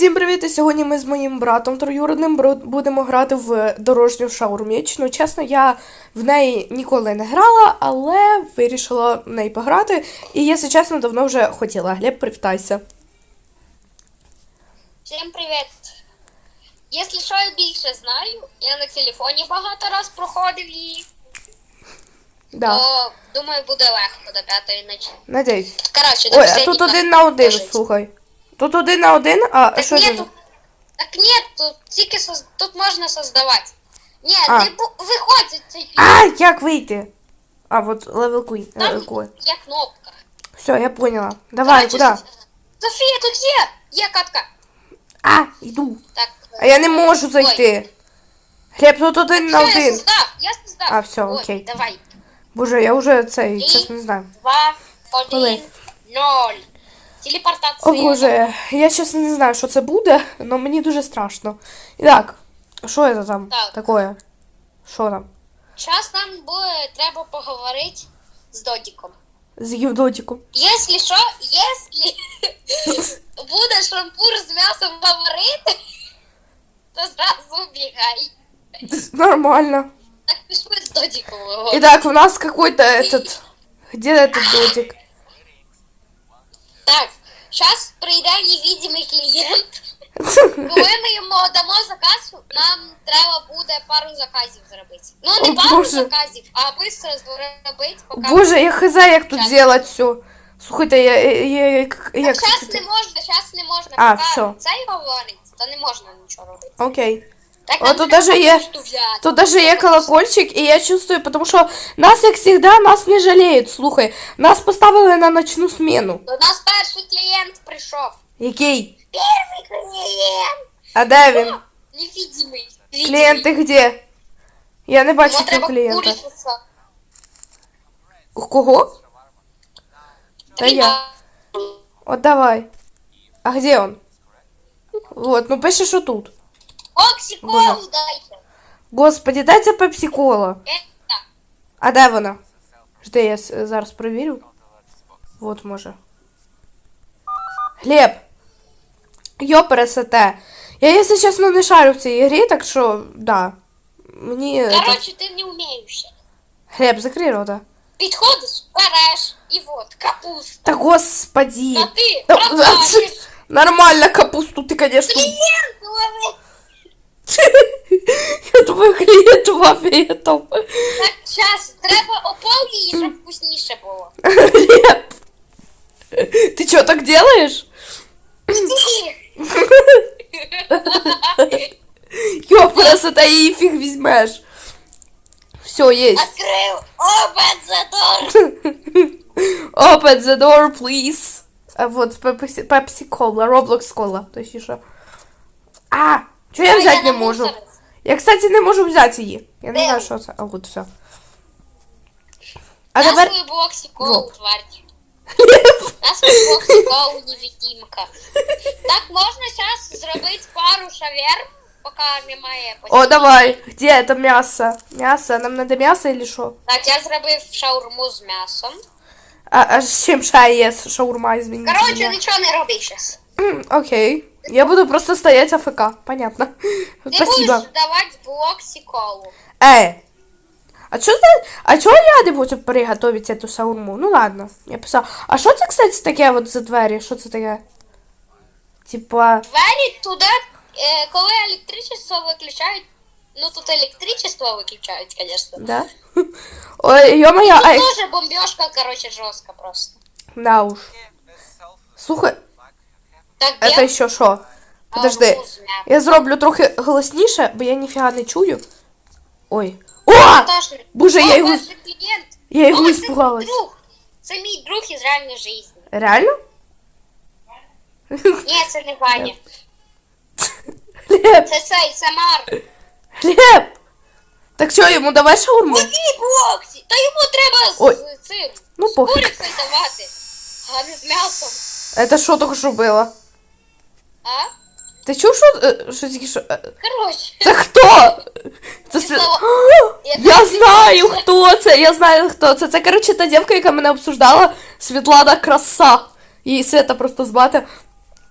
Всім привіт! І сьогодні ми з моїм братом троюродним будемо грати в дорожню шаурміч. Ну, чесно, я в неї ніколи не грала, але вирішила в неї пограти. І, якщо чесно, давно вже хотіла. Глеб, привітайся. Всім привіт! Якщо що я більше знаю, я на телефоні багато раз проходив її, Да, то думаю, буде легко до п'ятої ночі. надіюсь. Коротше, до Ой, а тут один на один, слухай. Тут один на один, а Так що це? тут, так ні, тут тільки соз... тут можна создавати. Ні, А. не бу... виходь цей А, як вийти? А, от level queen. Там є кнопка. Все, я поняла. Давай, Коротше, куди? Софія, тут є! Є катка. А, йду. Так. А я не можу Ой. зайти. Глеб, тут один на Все, я один. создав, я создав. А, все, Ой, окей. Давай. Боже, я вже цей, чесно не знаю. Два, Коли? один, ноль. Телепортація. О боже, я чесно не знаю, що це буде, але мені дуже страшно. І так, що це там Так. такое? Що там? Зараз нам буде треба поговорити з Додіком. З Євдотіком. Якщо що, якщо буде шампур з м'ясом говорити, то зразу бігай. Нормально. Так пішли з Додіком. Итак, у нас какой-то этот... Где этот дотик? Зараз прийде невідомий клієнт. Коли ми йому дамо заказ, нам треба буде пару заказів зробити. Ну, не О, пару Боже. заказів, а швидко зробити, поки... Боже, я хз, як тут Щас. делать все. Слухайте, я, я, я, як, як Зараз не можна, зараз не можна. А, поки все. цей говорить, то не можна нічого робити. Окей. Так О, нам тут треба даже є- карту взяти. Тут даже є колокольчик, і я чувствую, потому що нас, як всегда, нас не жалеють. Слухай, нас поставили на ночну смену. До нас перший клієнт прийшов. Який? Перший клієнт. А де він? Невидимий. Клієнти где? Я не бачу Йому цього треба клієнта. куриця. У Кого? Та я. От давай. А где он? Вот, ну пише, що тут. Оксі Боже. колу дайте. Господи, дайте пепсі кола. Е, так. А де вона? Жди, я с- зараз провірю. Вот, може. Глеб! Йо пересете. Я, якщо чесно, не шарю в цій грі, так що, да. Мені... это- Коротше, ти не вмієш. Глеб, закрий рота. Підходиш, береш, і от, капуста. Та господи. А ти Та- пропадаєш. Нормально капусту ты, конечно. Клієнт лови. Я думаю, клиент в ответом. Так, час, треба опол її, щоб вкусніше було. Глеб. Ты что, так делаешь? Ні. Ёпрст, это и фиг возьмешь. Все, есть. Открив, open the door. Open the door, please. А вот пепси, пепси кола, Roblox кола. Точніше. А, Что я А, взять не можу? Я, кстати, не можу взяти її. Я не знаю, що це. А от все. А тепер... свою боксі Вот. тварь. На свою боксі колу невидимка. Так, можна зараз зробити пару шаверм, поки немає О, давай. Где это мясо? Мясо? Нам надо мясо или что? Так, я зробив шаурму з м'ясом. А, а с чем чай ест? Шаурма, извините меня. нічого не роби зараз. Окей. Я буду просто стоять АФК. Понятно. Ти Спасибо. будеш давати боксі колу. Эй. А чё за... А чё я не буду приготовить эту шаурму? Ну ладно, я писал. А что це, кстати, таке вот за двері? Що це таке? Типа... Двері туди, е, коли електричество виключають, ну тут електричество виключають, звісно. Да? Ой, ё-моё, Тут ай. теж бомбежка, короче, жорстка просто. Да уж. Слухай, Так, это я еще що? Подожди. з. Я зроблю трохи голосніше, бо я ніфіга не чую. Ой. О! Боже, я його, я його испугалась. Це мій друг із реальної житті. Реально? Ні, це не Ваня. Глеб, Це цей, це Марк. Глеб! Так що, йому давай шаурму? Боксі? Та йому треба Ой. з цим. Ну, з пофіг. курицею давати. А не з м'ясом. Это що тільки що було? А? Ти чув, що, е, що тільки що? е, Коротше. Це хто? Це. Слава- Я Я знаю, хто це, я знаю, хто це. Це, коротше, та дівка, яка мене обсуждала, Світлана Краса. Її Света просто звати.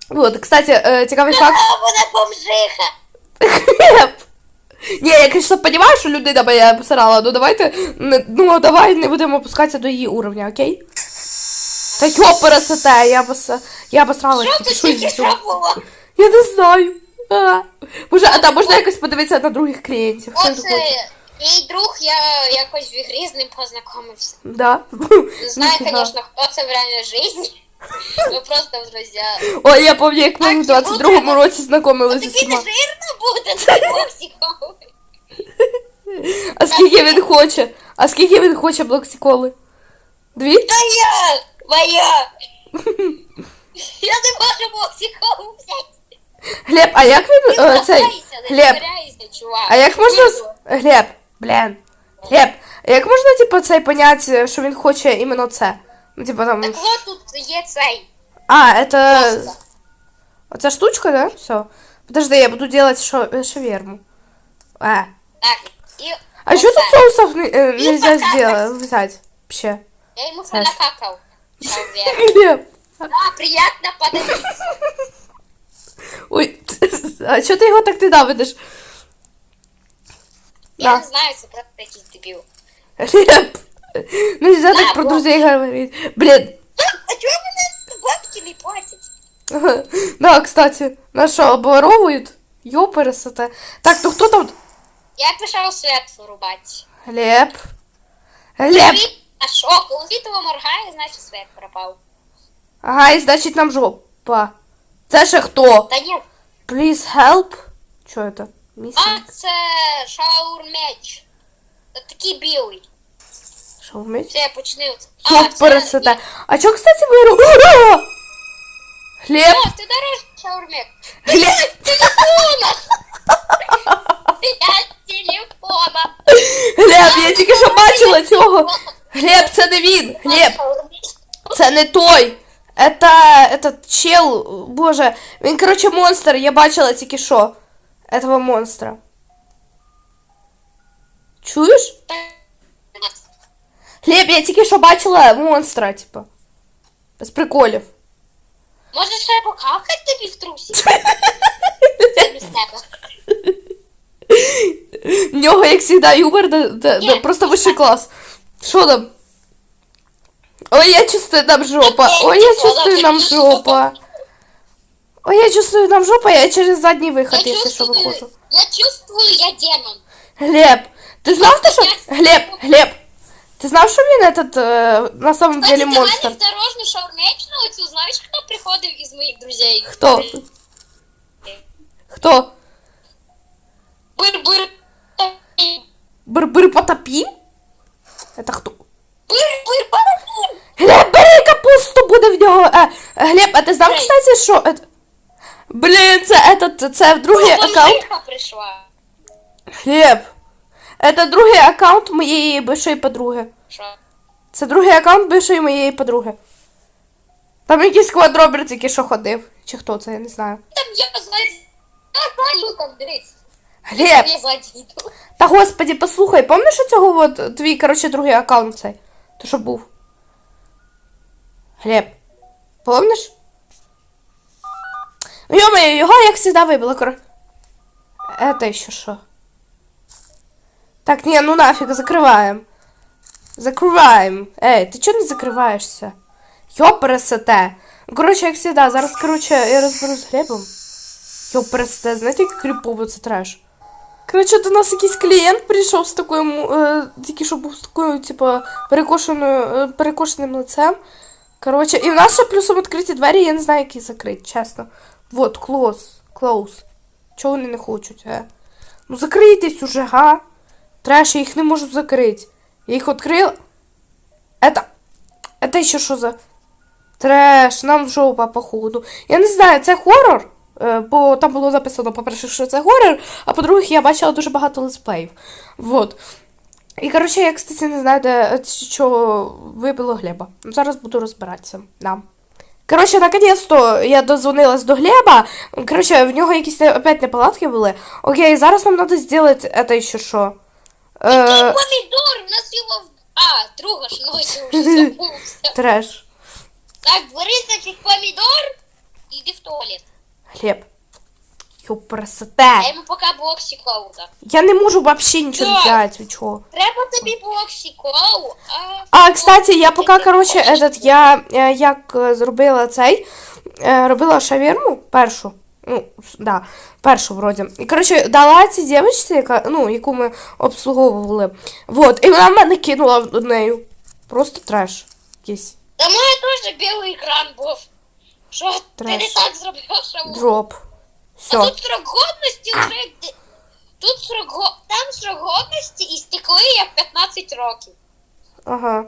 Вот, кстати, е, цікавий факт. Вона бомжиха. Ні, я, звісно, розумію, що людина моя посирала, ну давайте, ну давай не будемо опускатися до її уровня, окей? Та йо пересете, я бос... я посрала. Що цього. що було? Я не знаю. А. Може, а там можна якось подивитися на других клієнтів. Оце їй друг, я якось в ігрі з ним познайомився. Да. Не знаю, звісно, хто це в реальній житті. Ми просто в друзі. Ой, я пам'ятаю, як ми в 22-му році знайомилися з Тобі жирно буде на боксіковий. А скільки він хоче? А скільки він хоче блоксіколи? Дві? Та я! Моя! Я не можу боксікову взяти. Глеб, а як він Не е, цей? злякайся, не Глеб, злякайся, чувак. а як можна. Вийду. з- Глеб, блін. Глеб, а як можна, типу, цей поняти, що він хоче іменно це? Ну, типу там. Так от тут є цей. А, это. Просто. Оця штучка, да? Все. Подожди, я буду делать шо... э, шаверму. А. Так, і А что тут оце. соусов не- э, И нельзя пока- сделать, взять? Вообще. Я йому Саш. накакав. Шаверму. Глеб. Да, приятно подавиться. Ой, а что ты его так ненавидишь? Я Да. не знаю, це просто якийсь дебіл. Глеб. Нельзя Да, так про вот. друзей говорить. Блин. А чого мене бабки не платять? Да, кстати. На что, обворовывают? Ёпересоте. Так, ну кто там? Я пішов світ вирубати. Глеб. Глеб. А що? Коли світло моргає, значить світ пропав. Ага, и значит нам жопа. Це ще хто? Та ні, Please help. Что это? Миссия? а це шаурмеч. Це такий білий. Що вмить? Все, я почну. Як пересете. А чё, кстати, виру? Глеб, О, ти дариш шаурмек. Глеб, Телефона! Я телефона. Глеб, я тільки що бачила цього. Глеб, це не він. Глеб, це не той. Это, этот чел, боже, він, короче, монстр, я бачила тільки що. Этого монстра. Чуєш? Глеб, я тільки що бачила монстра, типа. Без приколів. Може ще покакати тобі в трусі? Замість тебе. В нього, як завжди, юмор, да, да, да, Ні, просто ні, вищий так. клас. Що там? Ой, я чувствую, нам жопа. Ні, Ой, я ні, чувствую, ні, нам ні, жопа. Ой, я чувствую, нам жопа, я через задній виход, Я якщо що чувствую, виходжу. я чувствую, я демон. Глеб, ти знав те, що... Я- Глеб, Глеб, ти знав, що він этот, е, на самом Кстати, деле ти монстр? мене в дорожню шаурмечну оцю, знаєш, хто приходив із моїх друзей? Хто? Хто? Бир-бир. Бир-бир потопім? Это хто? Бир-бир парапін. Глеб, бери капусту, буде в нього. Е, Глеб, а ти знав, кстати, що... ет- Блін, це, этот, це другий аккаунт. Прийшла. Глеб, це другий аккаунт моєї бившої подруги. Що? Це другий аккаунт бившої моєї подруги. Там якийсь квадробер тільки що ходив. Чи хто це, я не знаю. Там я ззаді. Там, дивись. Глеб, та господі, послухай, пам'ятаєш цього от твій, коротше, другий аккаунт цей? То що був? Глеб, помниш? Ну, йо його як завжди вибило, кор... Это ще що? Так, ні, ну нафіг, закриваємо. Закриваємо. Ей, ти чого не закриваєшся? Йопересете. Коротше, як завжди, зараз, коротше, я розберусь з Глебом. Йопересете, знаєте, як кріпово це треш? Коротше, до нас якийсь клієнт прийшов з такою, е, тільки що був з такою, типу, перекошеною, е, перекошеним лицем. Коротше, і в нас ще плюсом відкриті двері, я не знаю, які закрити, чесно. Вот, close, close. Чого вони не хочуть, е? Ну закрийтесь уже, га? Треш, я їх не можу закрити. Я їх відкрила. Это. Это ще що за. Треш, нам жопа, походу. Я не знаю, це хорор. е, Бо там було записано, по-перше, що це хорор, а по-друге, я бачила дуже багато летсплеїв. Вот. І, коротше, я, кстати, не знаю, де е, що вибило Глеба. Зараз буду розбиратися. Да. Коротше, наконець-то я дозвонилась до Глеба. Коротше, в нього якісь опять неполадки були. Окей, зараз нам треба зробити це ще що. Е, помідор? У нас його... А, друга ж ночі вже забувся. треш. Так, значить, помідор. Іди в туалет. Глеб. Я йому поки боксі колу дам. Я не можу вообще нічого Да. взяти, ви чого? Треба тобі боксі колу, а... А, кстати, я поки, короче, этот, я е, як е, зробила цей, е, робила шаверму першу. Ну, с- да, першу вроді. І, короче, дала цій дівчинці, яка, ну, яку ми обслуговували. Вот, і вона мене кинула в нею. Просто треш. Якийсь Та в теж білий екран був. Що ти не Треш. так зробив, що дроп. А Все. тут срок годності вже де- Тут срок го... там срок годності і стекли як 15 років. Ага.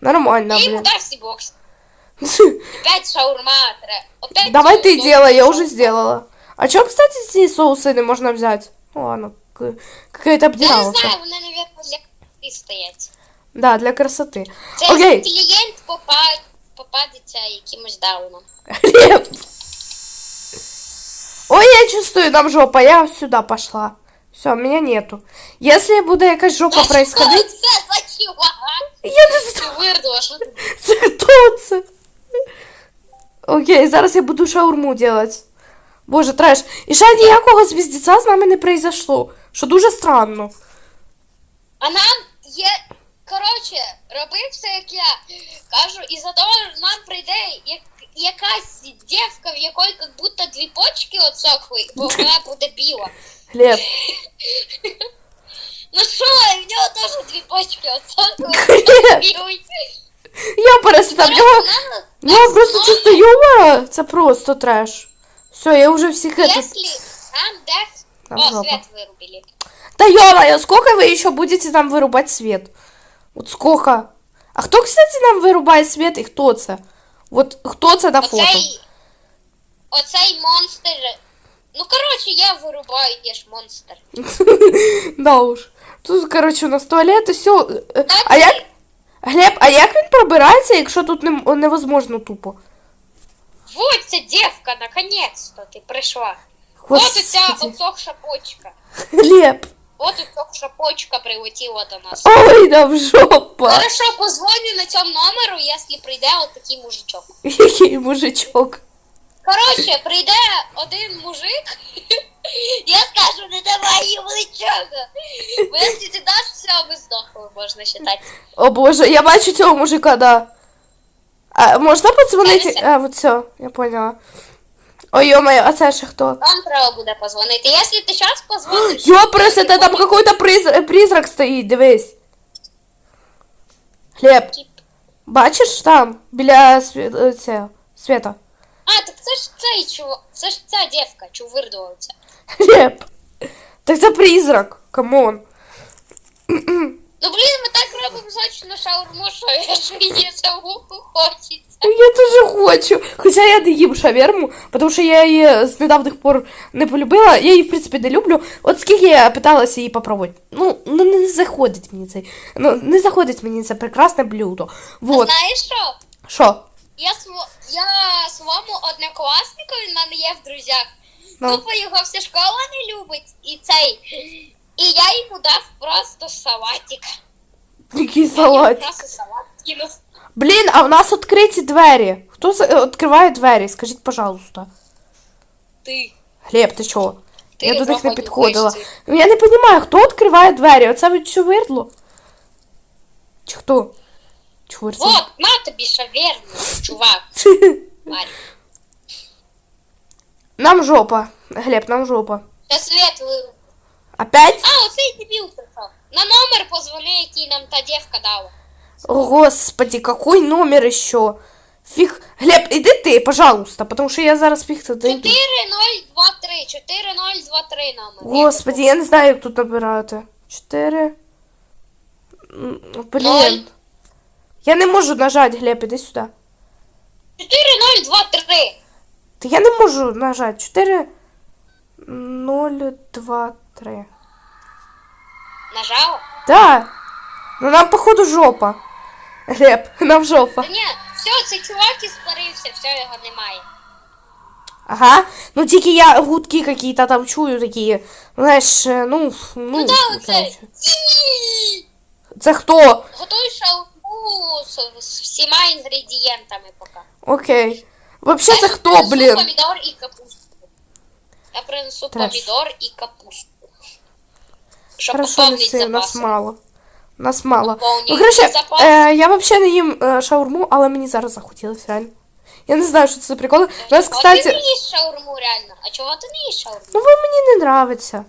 Нормально, Я йому блін. дав всі бокс. Опять шаурма треба. Опять Давай соус, ты соус, делай, я соус. уже сделала. А чё, кстати, эти соусы не можно взять? Ну ладно, к- какая-то Я не обдираловка. знаю, вони, мабуть, для красоти стоять. Да, для красоты. Це Окей. клієнт попа... попадеться якимось дауном. Хлеб. Ой, я чувствую, нам жопа, я сюда пошла. Все, меня нету. Если буде якась жопа Що происходить, це за чувак? я не знаю, Ти вирдила, що ти? це хто це. Окей, зараз я буду шаурму делать. Боже, треш. І ще ніякого звіздеця з нами не произошло, що дуже странно. А нам є. Коротше, роби все, як я кажу, і за того нам прийде як, якась дівка, в якої як будто дві почки отсохли, бо вона буде біла. Глеб. Ну що, і в нього теж дві почки отсохли, білий. Я перестав. В нього, в нього просто чисто юмора. Це просто треш. Все, я вже всіх этот... Если нам даст... Там О, жопа. свет вырубили. Да ё сколько вы еще будете нам вырубать свет? Вот сколько? А кто, кстати, нам вырубает свет и кто це? Вот кто це на фото? Оцей... Оцей монстр... Ну, коротше, я вирубаю, є ж монстр. да уж. Тут, короче, у нас туалет і все. А як? Глеб, а як він пробирається, якщо тут не, невозможно тупо? Вот ця дівка, наконець-то ти прийшла. От оця Господи. отсохша почка. Глеб. От отсохша почка прилетіла до нас. Ой, да в жопа. Хорошо, позвоню на цьому номеру, якщо прийде отакий мужичок. Який мужичок. Коротше, прийде один мужик, я скажу, не давай йому нічого. Бо якщо ти даш, все, ми здохли, можна вважати. О боже, я бачу цього мужика, да. А можна подзвонити? А, вот все, я поняла. Ой, ё-моё, а це ще хто? Вам треба буде позвонити. Якщо ти зараз позвониш, Ёпрес, это там какой-то призрак, призрак стоїть, дивись. Глеб, бачиш там, біля сві... е, це, света? А, так це ж цей чувак, це ж ця дівка, чувирдувавця. Глеб, так це призрак, камон. Ну блін, ми так робимо зочну шаурму, що я ж її за вуху хочеться. Я теж хочу. Хоча я не їм шаверму, тому що я її з недавних пор не полюбила. Я її, в принципі, не люблю. От скільки я питалася її попробувати. Ну, ну не заходить мені цей. Ну, не заходить мені це прекрасне блюдо. Вот. Знаєш що? Що? Я, сво... я своєму однокласнику, він в мене є в друзях. Ну. Тупо його вся школа не любить. І цей. І я йому дав просто салатик. Який Я йому салат. просто салат кинув. Блін, а в нас відкриті двері. Хто за- е, відкриває двері? Скажіть, пожалуйста. Ти. Глеб, ти чого? Ти я до них не виходь, підходила. вишці. Ну я не розумію, хто відкриває двері? Оце ви чувердло? Чи хто? Чувир. Вот, на тобі шаверму, чувак. Марі. Нам жопа. Глеб, нам жопа. Сейчас свет вируб. Опять? А, оцей дебіл прийшов. На номер позвони, який нам та дівка дала. О, Господи, какой номер еще? Фиг. Глеб, иди ты, пожалуйста, потому что я зараз фиг тут дойду. 4023, 4023 номер. Господи, я не знаю, як тут набирати. Чотири. М, Блін. Я не можу нажати, Глеб, іди сюди. 4023. Та я не можу нажати. 4 0 2 3. Нажала? Да. Ну нам походу жопа. Глеб, нам жопа. Та ні, все, цей чувак іспарився, все, його немає. Ага. Ну тільки я гудки какие-то там чую такі. Знаєш, е, ну, ну, Ну да, оцей. короче. Ні! Це хто? Готуй шаурму з, з всіма інгредієнтами поки. Окей. Вообще це Я хто, принесу блін? помідор і капусту. Я принесу Треш. помідор і капусту. Щоб Хорошо, неси, у нас мало. У нас мало. Ну, короче, е, я вообще не їм е, шаурму, але мені зараз захотілося реально. Я не знаю, що це за прикол. У нас, Чого ти кстати, не їш шаурму реально? А чого ти не їш шаурму? ну ви мені не нравиться.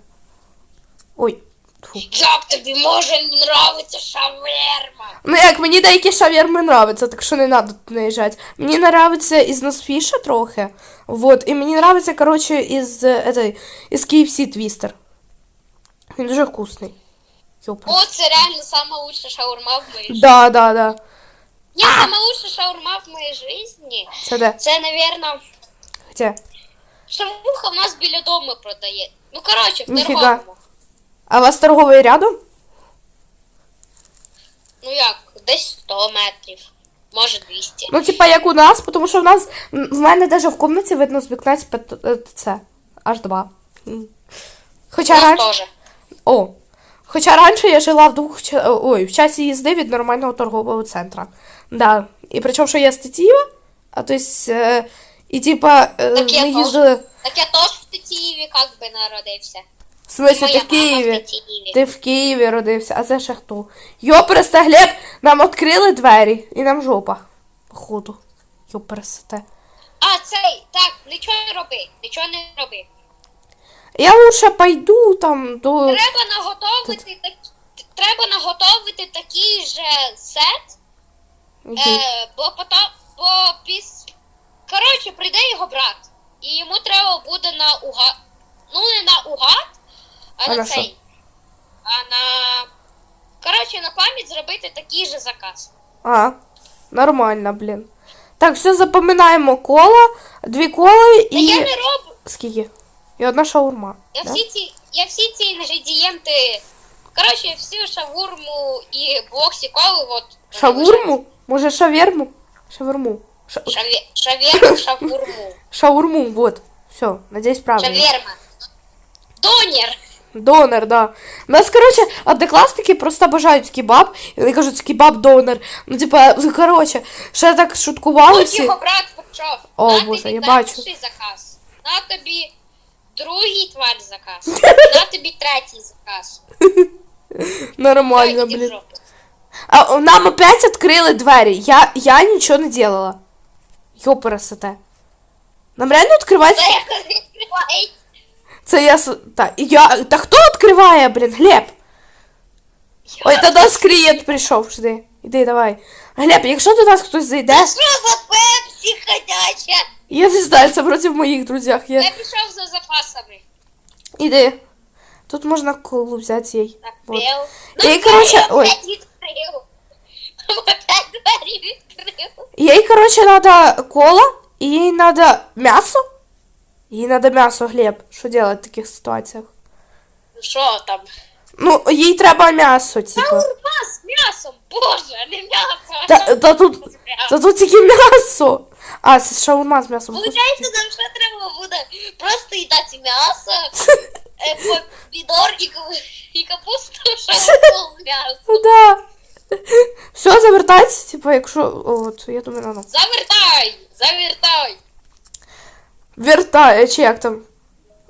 Ой. Фу. Як тобі може не нравиться шаверма? Ну як, мені деякі шаверми нравиться, так що не треба тут наїжджати. Мені нравиться із Носфіша трохи. Вот, і мені нравиться, короче, із, е, этой, із KFC твістер. Він дуже вкусний. Йопа. О, це реально сама лучша шаурма в моїй житті. Да, да, да. Ні, сама лучша шаурма в моїй житті. Це де? Це, навірно, Де? шавуха в нас біля дому продає. Ну, коротше, в Ніфіга. торговому. А у вас торговий рядом? Ну як, десь 100 метрів. Може 200. Ну, типа, як у нас, тому що в нас м, в мене навіть в комнаті видно з вікна типа, т- е, це. Аж два. М. У нас раніше. теж. О. Хоча раніше я жила в двох ой, в часі їзди від нормального торгового центра. Да. І причому, що я з Тетіїва, а то есть, е, і типа е, Так я ми теж. їздили. Так я теж в Тетіїві як би народився. В смысле, Моя ти в Києві? мама в Тетіїві. Ти в Києві родився, а це ще хто? Йопересте, Глеб, нам відкрили двері, і нам жопа. Походу. Йопересте. А, цей, так, нічого не роби, нічого не роби. Я лучше пойду там до. Треба наготовити так, треба наготовити такий же сет, Який? е, бо потом, бо піс... Коротше, прийде його брат. І йому треба буде на угад. Ну, не на угад, а А на цей. А на. Коротше, на пам'ять зробити такий же заказ. А, нормально, блін. Так, все запам'ятаємо коло, дві коли Та і. я не роблю. Скільки? І одна шаурма. Я да? всі ці, я всі ці інгредієнти. Коротше, всю шавурму і боксі колу, от. Шавурму? Може шаверму? Шаверму. Ша... Шаве, шаверму, шавурму. Шаурму, вот. Все, надеюсь, правильно. Шаверма. Донер. Донор, да. У нас, короче, одноклассники просто обожають кебаб. І вони кажуть, кебаб донор. Ну, типа, ну, короче, ще так шуткували От всі. його брат почав. О, на Боже, тобі я бачу. перший заказ. На тобі другий тварь заказ. На тобі третій заказ. Нормально, Ой, іди в блін. жопу. А о, нам опять відкрили двері. Я, я нічого не делала. Йопересете. Нам реально відкривається. Це як відкривається. Це я. с- Та, я. Та хто відкриває, блін? Глеб. Ой, до нас клієнт прийшов. Жди. Іди, давай. Глеб, якщо до нас хтось зайде, Це що за пепсі ходяча? Я не знаю, це проти моїх друзях. Я Я... пішов за запасами. Іди. Тут можна колу взяти їй. Вот. Коротше, я ой. опять відкрив. Опять двері відкрив. Їй, короче, надо кола, і їй надо м'ясо. Їй надо м'ясо, Глеб. Що делать в таких ситуаціях? Що там? Ну, їй треба м'ясо, типа. Шаурма з м'ясом, боже, не м'ясо. Та, та тут, та тут тільки м'ясо. А, це шаурма з м'ясом. Получається, нам ще треба буде просто їдати м'ясо, е, помідор і, і капусту, шаурму з м'ясом. Ну да. Все, завертайся, типа, якщо. От, я думаю, ну. Завертай, завертай. Вертай, чи як там.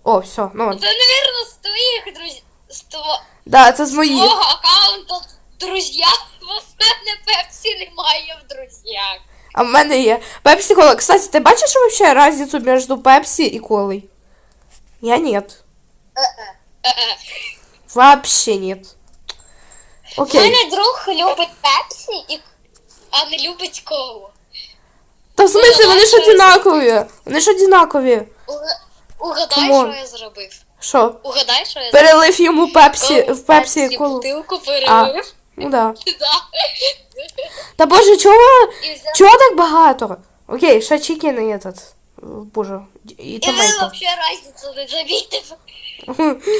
О, все, ну. Це, навірно, з твоїх друзів, з тво- Да, це з моїх. твого аккаунту друзі, бо в мене пепсі немає в друзях. А в мене є. Пепсі кола. Кстати, ти бачиш вообще разницю між Пепсі і колой? Я нет. Вообще нет. У мене друг любить пепсі, і... а не любить колу. Та в смысле, вони ж одинакові. Вони ж одинакові. Угадай, Камон. що я зробив. Що? Угадай, що я Перелив йому пепсі в пепсі колу. бутилку А, перелив. ну да. Да. Та боже, чого? І взяв. Чого так багато? Окей, ще чикен і этот. Боже. І І ви томато. взагалі разницю не замітив.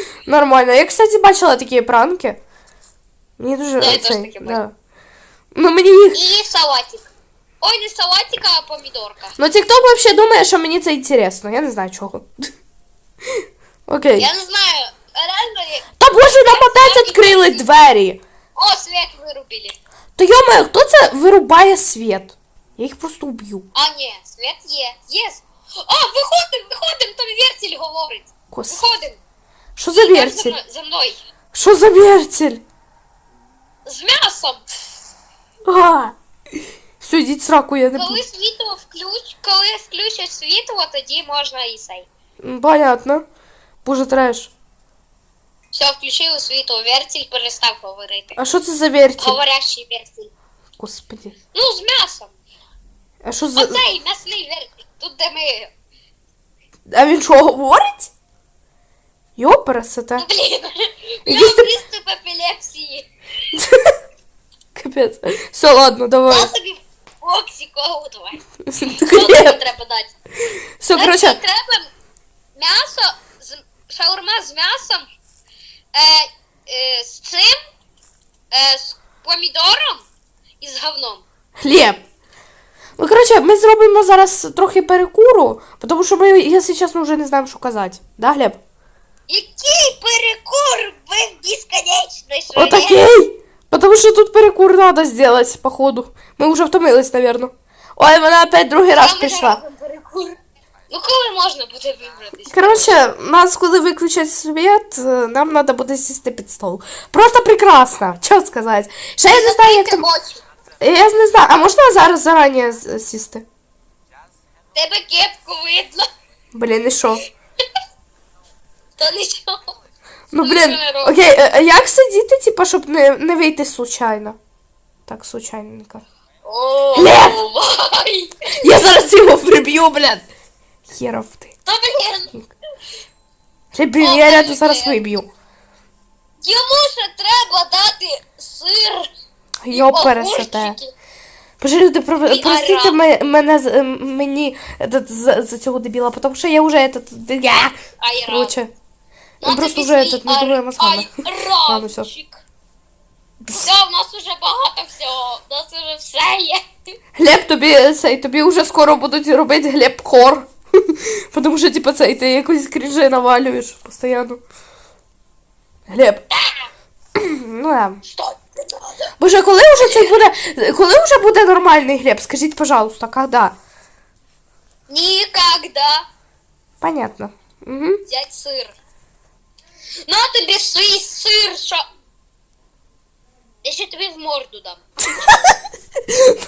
Нормально. Я, кстати, бачила такі пранки. Мені дуже Да, я теж цей, таке да. Ну мені їх. І салатик. Ой, не салатик, а помідорка. Ну TikTok вообще думає, що мені це інтересно. Я не знаю чого. Окей. Я не знаю, реально... я- Та боже, нам опять відкрили двері. О, свет вирубили. То йоме, хто це вирубає світ? Я їх просто уб'ю. А, ні, світ є. Є. А, виходимо, виходимо, там вертіль говорить. Кос. Виходимо. Що за Йдеш за вертель? За мною. Що за вертель? З м'ясом. А! Все, йдіть сраку, я не Коли світло включ, коли включать світло, тоді можна і сей. М, Понятно. Боже, треш. Все, включили світло, вертіль перестав говорити. А що це за вертель? Говорящий вертіль. Господи. Ну, з м'ясом. А що за. Оцей м'ясний вертіль. Тут де ми. А він що говорить? Йо, пересете. Ну, блін. Якийсь ти- приступ епілепсії. Капець. Все, ладно, давай. На собі оксикогу давай. Що тобі треба дати? Все, Значить, короче. треба м'ясо, шаурма з м'ясом, е, е, з цим, е, з помідором і з говном. Хліб. Ну, коротше, ми зробимо зараз трохи перекуру, тому що ми, якщо чесно, вже не знаємо, що казати. Да, Глеб? Який перекур ви безконечний Отакий! Потому що тут перекур надо сделать, походу. Ми вже втомились, наверное. Ой, вона опять другий раз пішла. Перекур. Ну коли можна буде вибратися? Коротше, нас, коли виключать світ, е, нам треба буде сісти під стол. Просто прекрасно, що сказати. Ще я не знаю, як там. очі. Я не знаю, а можна зараз зарані з- сісти? Тебе кепку видно. Блін, і що? Та нічого. Ну, блін, окей, е, е, як сидіти, типа, щоб не, не вийти случайно? Так, случайненько. О, Глеб! Я зараз його приб'ю, блін. Херов ти. Та блін. Тебе О, я ряду блін. зараз виб'ю. Йому ще треба дати сир. Йо пересете. огурчики. Боже, люди, про- І простите араб. ме- мене з- ем, мені этот, за, за цього дебіла, тому що я вже этот, я, Айран. короче, Ну, він просто тобі вже свій этот, не думає ар- мозгами. Ладно, всё. айранчик. Все, в нас уже багато всього. У нас уже все є. Глеб, тобі цей, тобі вже скоро будуть робити Глеб кор. Тому що, типа, цей, ти якось крінжи навалюєш постійно. Глеб. ну да. Що не надо? Боже, коли вже цей буде. Коли вже буде нормальний Глеб? Скажіть, пожалуйста, когда? Нікогда Понятно. Угу. взять сир. На тобі свій сир, що. Я ще тобі в морду дам.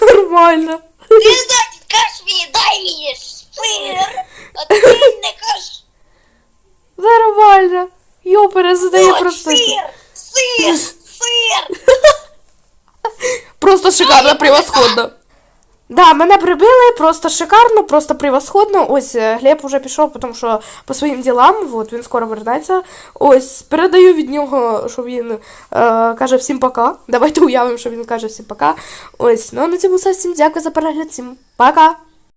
Нормально. Ти значить кажеш мені, дай мені сир. А ти не кажеш. Нормально. Йо, перезадає «Ой, просто. Сир, сир, сир. Просто шикарно, превосходно. Да, мене прибили, просто шикарно, просто превосходно. Ось е, Глеб уже пішов, тому що по своїм ділам, от він скоро вернеться. Ось передаю від нього, що він е, каже всім пока. Давайте уявимо, що він каже всім пока. Ось, ну а на цьому все. Всім дякую за перегляд. Всім пока.